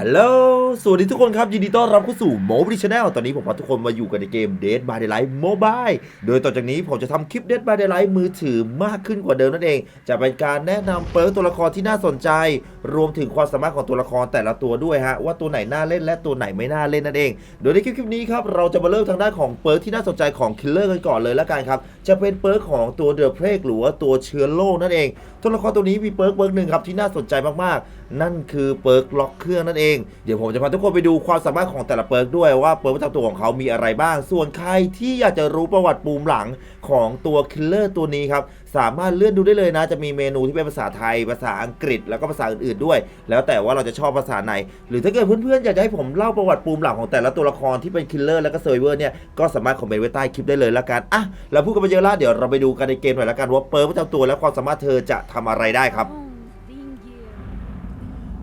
ฮัลโหล สวัสดีทุกคนครับ ยินดีต้อนรับเข้าสู่โมบิชแนลตอนนี้ผมพาทุกคนมาอยู่กันในเกม Dead by Daylight Mobile โดยต่อจากนี้ผมจะทำคลิป Dead by Daylight มือถือมากขึ้นกว่าเดิมนั่นเอง จะเป็นการแนะนำเปิร์ตัวละครที่น่าสนใจ รวมถึงความสามารถของตัวละครแต่ละตัวด้วยฮะ ว่าตัวไหนน่าเล่นและตัวไหนไม่น่าเล่นนั่นเอง โดยในคลิปคลิปนี้ครับเราจะมาเริ่มทางด้านของเปิร์ที่น่าสนใจของคิลเลอร์กันก่อนเลยละกันครับ จะเป็นเปิร์ของตัวเดอะเพลกหรือว่าตัวเชื้อโรคนั่นเอง ตัวละครตัวนี้มีเปิร์กเปิร์กหนึ่งครับที่น่าสนใจมากๆ นั่นคือเปิร์กล็อกเครื่องนั่นเอง เดี๋ยวผมจะพาทุกคนไปดูความสามารถของแต่ละเปิร์กด้วยว่าเปิร์กประจำตัวของเขามีอะไรบ้าง ส่วนใครที่อยากจะรู้ประวัติปูมหลังของตัวคิลเลอร์ตัวนี้ครับ สามารถเลื่อนดูได้เลยนะ จะมีเมนูที่เป็นภาษาไทย ภาษาอังกฤษ แล้วก็ภาษาอื่นๆด้วย แล้วแต่ว่าเราจะชอบภาษาไหน หรือถ้าเกิดเพื่อนๆอยากจะให้ผมเล่าประวัติปูมหลังของแต่ละตัวละครที่เป็นคิลเลอร์แล้วก็เซอร์เวอร์เนี่ย ก็สามารถคอมเมนต์ไว้ใต้คลิปได้เลยละกัน อะ เราพูดกันไปเยอะแล้วเดี๋ยวเราไปดูกันในเกมหน่อยละกันว่าเปิร์กประจำตัวและความสามารถเธอจะทำอะไรได้ครับ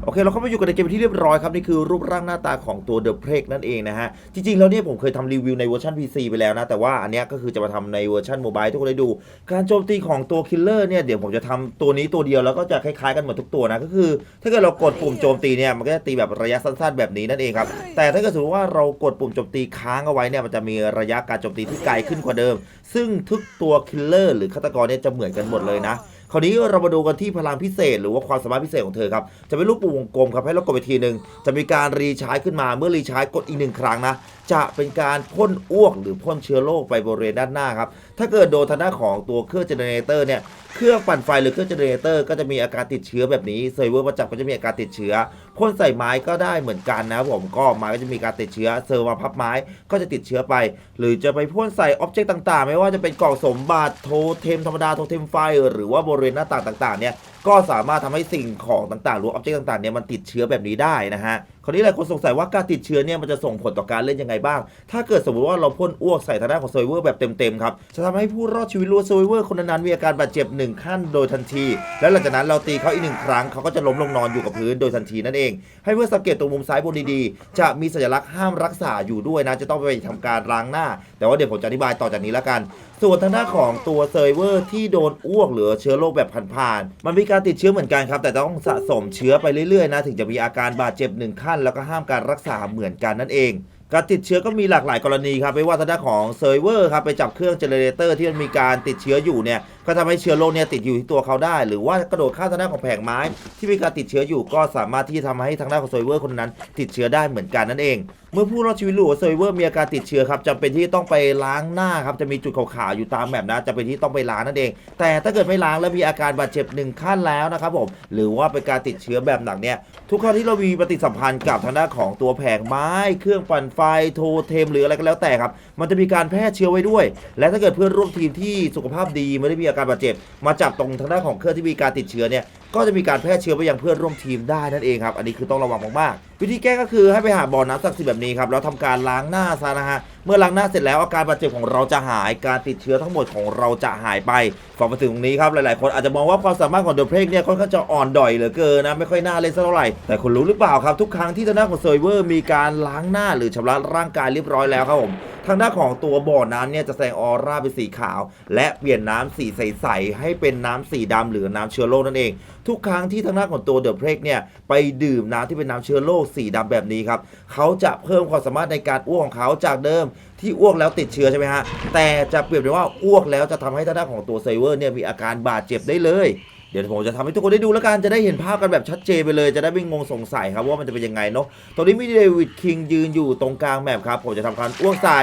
โอเคเราเข้ามาอยู่กันในเกมที่เรียบร้อยครับ นี่คือรูปร่างหน้าตาของตัว The p r e นั่นเองนะฮะ จริงๆ แล้วเนี่ยผมเคยทำรีวิวในเวอร์ชัน PC ไปแล้วนะ แต่ว่าอันเนี้ยก็คือจะมาทำในเวอร์ชันโมบายทุกคนได้ดู การโจมตีของตัวคิลเลอร์เนี่ย เดี๋ยวผมจะทำตัวนี้ตัวเดียวแล้วก็จะคล้ายๆกันหมดทุกตัวนะ ก็คือ ถ้าเกิดเรากดปุ่มโจมตีเนี่ยมันก็จะตีแบบระยะสั้นๆแบบนี้นั่นเองครับ แต่ถ้าเกิดสมมติว่าเรากดปุ่มโจมตีค้างเอาไว้เนี่ยมันจะมีระยะการโจมตีที่ไกลขึ้นกว่าเดิม ซึ่งทุกตัวคิลเลอร์หรือฆาตกรเนี่ยจะเหมือนกันหมดเลยนะ คราวนี้เรามาดูกันที่พลังพิเศษ หรือว่าความสามารถพิเศษของเธอครับ จะเป็นรูปปุ่มวงกลมครับ ให้เรากดไปทีหนึ่งจะมีการรีชาร์จขึ้นมา เมื่อรีชาร์จกดอีกหนึ่งครั้งนะ จะเป็นการพ่นอ้วกหรือพ่นเชื้อโรคไปบริเวณด้านหน้าครับ ถ้าเกิดโดนทางด้านของตัวเครื่องเจเนเรเตอร์เนี่ย เครื่องปั่นไฟหรือเครื่องเจเนเรเตอร์ก็จะมีอาการติดเชื้อแบบนี้เซอร์ฟเวอร์ประจับก็จะมีอาการติดเชื้อพ่นใส่ไม้ก็ได้เหมือนกันนะครับผม ก็ไม้ก็จะมีการติดเชื้อ เซอร์ฟมาพับไม้ก็จะติดเชื้อไป หรือจะไปพ่นใส่อ็อบเจกต์ต่าง ๆ ไม่ว่าจะเป็นกล่องสมบัติ โทเทมธรรมดา โทเทมไฟ หรือว่าบริเวณหน้าต่างต่างๆเนี่ย ก็สามารถทำให้สิ่งของต่างๆหรืออ็อบเจกต์ต่างๆเนี่ยมันติดเชื้อแบบนี้ได้นะฮะคราวนี้หลายคนสงสัยว่าการติดเชื้อเนี่ยมันจะส่งผลต่อการเล่นยังไงบ้าง ถ้าเกิดสมมติว่าเราพ่นอ้วกใส่ทางด้านของเซอร์เวอร์แบบเต็มๆครับจะทำให้ผู้รอดชีวิตรือว่าเซอร์เวอร์คนนั้นมีอาการบาดเจ็บหนึ่งขั้นโดยทันที และหลังจากนั้นเราตีเขาอีกหนึ่งครั้งเขาก็จะล้มลงนอนอยู่กับพื้นโดยทันทีนั่นเอง ให้เพื่อนสังเกตตรงมุมซ้ายบนดีๆ จะมีสัญลักษณ์ห้ามรักษาอยู่ด้วยนะจะต้องไปทำการล้างหน้า แต่ว่าเดี๋ยวผมจะอธิบายต่อจากนี้แล้วกัน ส่วนทางด้านของตัวเซอร์เวอร์ที่โดนอ้วกหรือเชื้อโรคแบบผ่านๆมันมีการการติดเชื้อเหมือนกันครับ แต่ต้องสะสมเชื้อไปเรื่อยๆนะถึงจะมีอาการบาดเจ็บหนึ่งขั้น แล้วก็ห้ามการรักษาเหมือนกันนั่นเอง การติดเชื้อก็มีหลากหลายกรณีครับไม่ว่าทางด้านของเซอร์ฟเวอร์ครับไปจับเครื่องเจเนเรเตอร์ที่มันมีการติดเชื้ออยู่เนี่ยก็ทำให้เชื้อโรคเนี่ยติดอยู่ที่ตัวเขาได้ หรือว่ากระโดดข้ามทางด้านของแผงไม้ ที่มีการติดเชื้ออยู่ก็สามารถที่จะทำให้ทางด้านของเซอร์ฟเวอร์คนนั้น ติดเชื้อได้เหมือนกันนั่นเอง เมื่อผู้รอดชีวิตหรือว่าเซอร์ฟเวอร์มีอาการติดเชื้อครับจำเป็นที่ต้องไปล้างหน้าครับจะมีจุดขาวๆอยู่ตามแบบนะจำเป็นที่ต้องไปล้างนั่นเอง แต่ถ้าเกิดไม่ล้างแล้วมีอาการบาดเจ็บหนึ่งขั้นแล้วนะครับผมหรือว่าเป็นการติดเชื้อแบบหนักเนี่ยทุกครั้งที่เรามีปฏิสัมพันธ์กับทางด้านของตัวแผงไม้ เครื่องปั่นไฟโทเทมหรืออะไรก็แล้วแต่ครับมันจะมีการแพร่เชื้อไว้ด้วย และถ้าเกิดเพื่อนร่วมทีมที่สุขภาพดีไม่ได้มีอาการบาดเจ็บ มาจับตรงทางด้านของเครื่องที่มีการติดเชื้อเนี่ย ก็จะมีการแพร่เชื้อไปยังเพื่อนร่วมทีมได้นั่นเองครับ อันนี้คือต้องระวังมากๆ วิธีแก้ก็คือให้ไปหาบ่อน้ำศักดิ์สิทธิ์แบบนี้ครับแล้วทำการล้างหน้าซะนะฮะ เมื่อล้างหน้าเสร็จแล้วอาการบาดเจ็บของเราจะหาย การติดเชื้อทั้งหมดของเราจะหายไปฟังมาถึงตรงนี้ครับหลายๆ คนอาจจะมองว่าความสามารถของเดอะเพลกเนี่ยค่อนข้างจะอ่อนด่อยเหลือเกินนะไม่ค่อยน่าเล่นสักเท่าไหร่แต่คุณรู้หรือเปล่าครับทุกครั้งที่ทางด้านของเซอร์ฟเวอร์มีการล้างหน้าหรือชำระร่างกายเรียบร้อยแล้วครับผม ทางด้านของตัวบ่อน้ำเนี่ยจะแสดงออร่าเป็นสีขาว และเปลี่ยนน้ำสีใสๆให้เป็นน้ำสีดำหรือน้ำเชื้อโรคนั่นเอง ทุกครั้งที่ทางด้านของตัวเดอะเพลกเนี่ยไปดื่มน้ำที่เป็นน้ำเชื้อโรคสีดำแบบนี้ครับเขาจะเพิ่มความสามารถในการอ้วกของเขาจากเดิมที่อ้วกแล้วติดเชื้อใช่ไหมฮะแต่จะเปรียบได้ว่าอ้วกแล้วจะทำให้ทางด้านของตัวเซเวอร์เนี่ยมีอาการบาดเจ็บได้เลย ดี๋ยวผมจะทำให้ทุกคนได้ดูแล้วกันจะได้เห็นภาพกันแบบชัดเจนไปเลยจะได้ไม่งงสงสัยครับว่ามันจะเป็นยังไงเนาะตอนนี้มีเดวิดคิงยืนอยู่ตรงกลางแมปครับผมจะทำการอ้วกใส่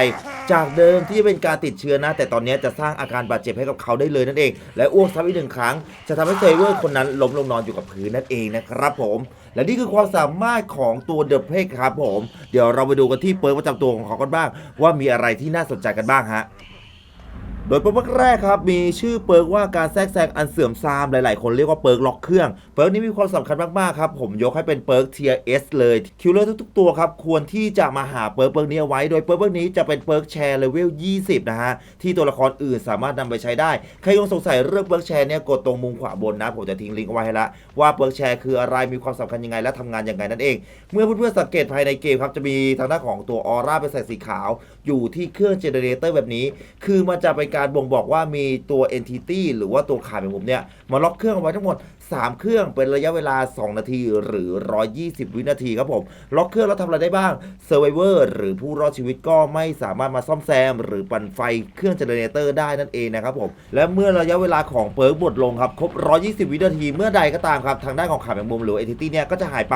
จากเดิมที่เป็นการติดเชื้อนะ แต่ตอนนี้จะสร้างอาการบาดเจ็บให้กับเขาได้เลยนั่นเอง และอ้วกซ้ำอีกหนึ่งครั้ง จะทำให้เซเวอร์คนนั้นล้มลงนอนอยู่กับพื้นนั่นเองนะครับผม และนี่คือความสามารถของตัวเดอะเพกครับผม เดี๋ยวเราไปดูกันที่เปิร์ประจำตัวของเขากันบ้าง ว่ามีอะไรที่น่าสนใจกันบ้างฮะ โดยเปิร์กแรกครับมีชื่อเปิร์กว่าการแทรกแซงอันเสื่อมทรามหลาย ๆ คนเรียกว่าเปิร์กล็อกเครื่อง เปิร์กนี้มีความสำคัญมาก ๆ ครับ ผมยกให้เป็นเปิร์กเทียเอสเลย คิวเลอร์ทุก ๆ ตัวครับ ควรที่จะมาหาเปิร์กเปิร์กนี้ไว้ โดยเปิร์กเปิร์กนี้จะเป็นเปิร์กแชร์เลเวล 20 นะฮะ ที่ตัวละครอื่นสามารถนำไปใช้ได้ ใครยังสงสัยเรื่องเปิร์กแชร์เนี่ยกดตรงมุมขวาบนนะ ผมจะทิ้งลิงก์เอาไว้ให้ละว่าเปิร์กแชร์คืออะไรมีความสำคัญยังไงและทำงานยังไงนั่นเอง เมื่อเพื่อนๆสังเกตภายในเกมครับจะมีทางด้านของตัวออร่าเป็นสงสีขาว อยู่ที่เครื่องเจเนเรเตอร์แบบนี้ คือมันจะเป็นการบ่งบอกว่ามีตัว entity หรือว่าตัวขาแมงมุมเนี่ยมาล็อกเครื่องเอาไว้ทั้งหมด 3 เครื่องเป็นระยะเวลา 2 นาทีหรือ 120 วินาทีครับผม ล็อกเครื่องแล้วทำอะไรได้บ้าง Survivor หรือผู้รอดชีวิตก็ไม่สามารถมาซ่อมแซม หรือปั่นไฟเครื่องเจเนเรเตอร์ได้นั่นเองนะครับผมและเมื่อระยะเวลาของเปิร์กหมดลงครับครบ 120 วินาทีเมื่อใดก็ตามครับทางด้านของขาแมงมุมหรือ Entity เนี่ยก็จะหายไป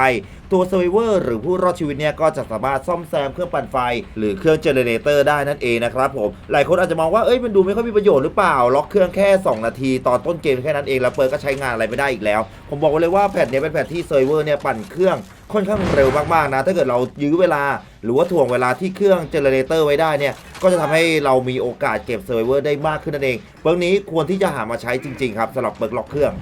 ตัว Survivor หรือผู้รอดชีวิตเนี่ยก็จะสามารถซ่อมแซมเครื่องปั่นไฟ หรือเครื่องเจเนเรเตอร์ได้นั่นเองนะครับผมหลายคนอาจจะมองว่าเอ้ยมันดูไม่ค่อยมีประโยชน์หรือเปล่า ล็อกเครื่องแค่ 2 นาทีตอนต้นเกมแค่นั้นเองแล้วเปิร์ก็ใช้งานอะไรไม่ได้อีกแล้ว ผมบอกไว้เลยว่าแพทเนี้ยเป็นแพทที่ Survivor เนี่ยปั่นเครื่องค่อนข้างเร็วมากๆนะ ถ้าเกิดเรายื้อเวลา หรือว่าถ่วงเวลาที่เครื่องเจเนเรเตอร์ไว้ได้เนี่ย ก็จะทำให้เรามีโอกาสเก็บเซอร์ไวเวอร์ได้มากขึ้นนั่นเองเปิร์กนี้ควรที่จะหามาใช้จริงๆครับสำหรับเปิร์กล็อกเครื่อง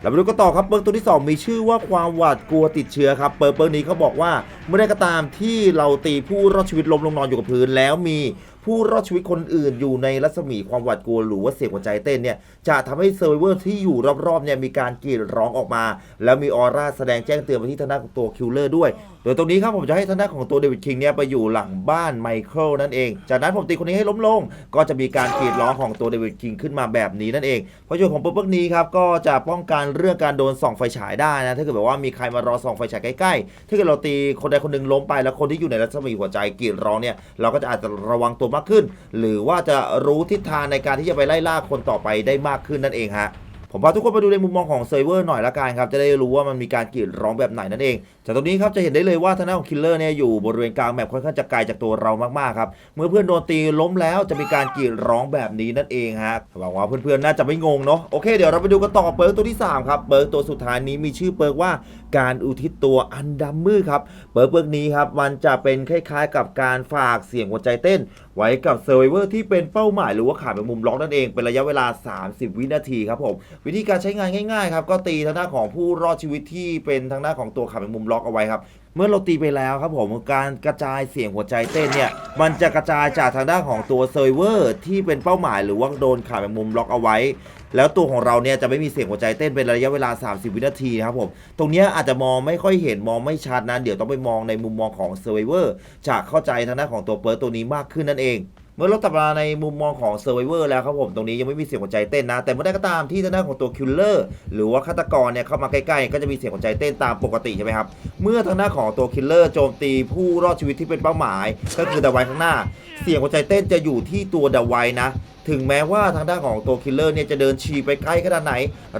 เราไปดูกันต่อครับเปิร์กตัวที่ 2 มีชื่อว่าความหวาดกลัวติดเชื้อครับเปิร์กเปิร์กนี้เขาบอกว่าเมื่อใดก็ตามที่เราตีผู้รอดชีวิตล้มลงนอนอยู่กับพื้นแล้วมี ผู้รอดชีวิตคนอื่นอยู่ในรัศมีความหวาดกลัวหรือว่าเสียงหัวใจเต้นเนี่ยจะทำให้เซอร์ไวเวอร์ที่อยู่รอบๆเนี่ยมีการกรีดร้องออกมา แล้วมีออร่าแสดงแจ้งเตือนไปที่ทางด้านของตัวคิลเลอร์ด้วย โดยตรงนี้ครับผมจะให้ทางด้านของตัวเดวิดคิงเนี่ยไปอยู่หลังบ้านไมเคิลนั่นเอง จากนั้นผมตีคนนี้ให้ล้มลง ก็จะมีการกรีดร้องของตัวเดวิดคิงขึ้นมาแบบนี้นั่นเองปราะโยชน์ของเปิร์กนี้ครับก็จะป้องกันเรื่องการโดนส่องไฟฉายได้นะถ้าเกิดแบบว่ามีใครมารอส่องไฟฉายใกล้ๆถ้าเกิดเราตีคนใดคนหนึ่งล้มไปแล้วคนที่อยู่ในรัศมีหัวใจกรีดร้องเนี่ยเราก็จะอาจจะระวังตัวมากขึ้น หรือว่าจะรู้ทิศทางในการที่จะไปไล่ล่าคนต่อไปได้มากขึ้นนั่นเองฮะ ผมพาทุกคนไปดูในมุมมองของเซร์ฟเวอร์หน่อยละกันครับ จะได้รู้ว่ามันมีการกรีดร้องแบบไหนนั่นเอง จากตรงนี้ครับจะเห็นได้เลยว่าทางด้านของคิลเลอร์เนี่ยอยู่บริเวณกลางแมปค่อนข้างจะไกลจากตัวเรามากๆครับ เมื่อเพื่อนโดนตีล้มแล้วจะมีการกรีดร้องแบบนี้นั่นเองฮะหวังว่าเพื่อนๆน่าจะไม่งงเนาะโอเคเดี๋ยวเราไปดูกันต่อเปิร์กตัวที่สามครับเปิร์กตัวสุดท้ายนี้มีชื่อเปิร์กว่าการอุทิศตัวอันดำมืดครับเปิร์กเปิร์กนี้ครับมันจะเป็นคล้ายๆ กับการฝากเสียงหัวใจเต้น ไว้กับเซอร์ไวเวอร์ที่เป็นเป้าหมายหรือว่าขาเป็นมุมล็อกนั่นเองเป็นระยะเวลา 30 วินาทีครับผมวิธีการใช้งานง่ายๆครับก็ตีทางด้านของผู้รอดชีวิตที่เป็นทางด้านของตัวขาเป็นมุมล็อกเอาไว้ครับ เมื่อเราตีไปแล้วครับผมการกระจายเสียงหัวใจเต้นเนี่ยมันจะกระจายจากทางด้านของตัวเซอร์ไวเวอร์ที่เป็นเป้าหมายหรือว่าโดนขาเป็นมุมล็อกเอาไว้ แล้วตัวของเราเนี่ยจะไม่มีเสียงหัวใจเต้นเป็นระยะเวลา 30 วินาทีนะครับผมตรงนี้อาจจะมองไม่ค่อยเห็นมองไม่ชัดนะเดี๋ยวต้องไปมองในมุมมองของ Survivor จะเข้าใจทางด้านของตัวเปิร์ตัวนี้มากขึ้นนั่นเอง เมื่อเราตัดมาในมุมมองของ Survivor แล้วครับผมตรงนี้ยังไม่มีเสียงหัวใจเต้นนะ แต่เมื่อใดก็ตามที่ทางด้านของตัวคิลเลอร์หรือว่าฆาตกรเนี่ยเข้ามาใกล้ๆ ก็จะมีเสียงหัวใจเต้นตามปกติใช่ไหมครับ เมื่อทางด้านของตัวคิลเลอร์โจมตีผู้รอดชีวิตที่เป็นเป้าหมาย ก็คือดาไวข้างหน้า เสียงหัวใจเต้นจะอยู่ที่ตัวดาไวนะ ถึงแม้ว่าทางด้านของตัวคิลเลอร์เนี่ยจะเดินฉี่ไปใกล้ขนาดไหน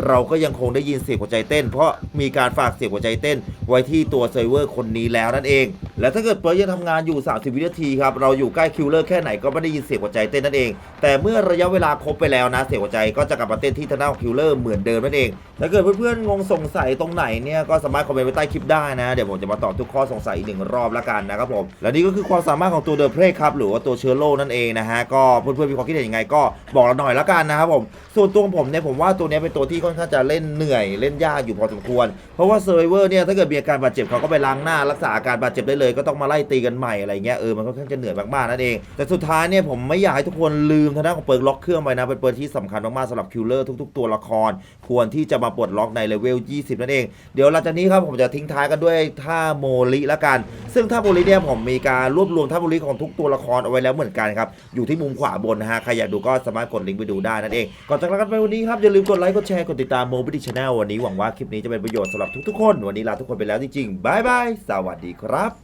เราก็ยังคงได้ยินเสียงหัวใจเต้น เพราะมีการฝากเสียงหัวใจเต้น ไว้ที่ตัวเซิร์ฟเวอร์คนนี้แล้วนั่นเอง และถ้าเกิดเปิร์ยังทำงานอยู่ 30 วินาทีครับเราอยู่ใกล้คิลเลอร์แค่ไหนก็ไม่ได้ยินเสียงหัวใจเต้นนั่นเอง แต่เมื่อระยะเวลาครบไปแล้วนะเสียงหัวใจก็จะกลับมาเต้นที่ทางด้านของคิลเลอร์เหมือนเดิมนั่นเองถ้าเกิดเพื่อนๆงงสงสัยตรงไหนเนี่ยก็สามารถคอมเมนต์ไว้ใต้คลิปได้นะเดี๋ยวผมจะมาตอบทุกข้อสงสัยอีกหนึ่งรอบละกันนะครับผมและนี่ก็คือความสามารถของตัวเดอะเพลครับหรือว่าตัวเชื้อโรคนั่นเองนะฮะก็เพื่อนๆมีความคิดเห็นยังไงกบอกเราหน่อยละกันนะครับผม ส่วนตัวของผมเนี่ยผมว่าตัวนี้เป็นตัวที่ค่อนข้างจะเล่นเหนื่อยเล่นยากอยู่พอสมควร เพราะว่าเซอร์ไวเวอร์เนี่ยถ้าเกิดมีอาการบาดเจ็บเขาก็ไปล้างหน้ารักษาอาการบาดเจ็บได้เลยก็ต้องมาไล่ตีกันใหม่อะไรเงี้ยเออมันค่อนข้างจะเหนื่อยมากๆนั่นเอง แต่สุดท้ายเนี่ยผมไม่อยากให้ทุกคนลืมทางด้านของเปิดล็อกเครื่องไปนะเป็นเปิดที่สำคัญมากๆสำหรับคิลเลอร์ทุก ๆ ตัวละคร ควรที่จะมาปลดล็อกในเลเวล 20 นั่นเอง เดี๋ยวหลังจากนี้ครับผมจะทิ้งท้ายกันด้วยท่าโมลิละกัน ซึ่งท่าโบลิเนี่ยผมมีการรวบรวมท่าโบลิของทุกตัวละครเอาไว้แล้วเหมือนกันครับ อยู่ที่มุมขวาบนนะฮะ ใครอยากดูก็สามารถกดลิงก์ไปดูได้นั่นเอง ก่อนจากลากันไปวันนี้ครับ อย่าลืมกดไลค์ กดแชร์ กดติดตามโมบิทิชแนลวันนี้หวังว่าคลิปนี้จะเป็นประโยชน์สำหรับทุกๆคน วันนี้ลาทุกคนไปแล้วจริงๆบายบายสวัสดีครับ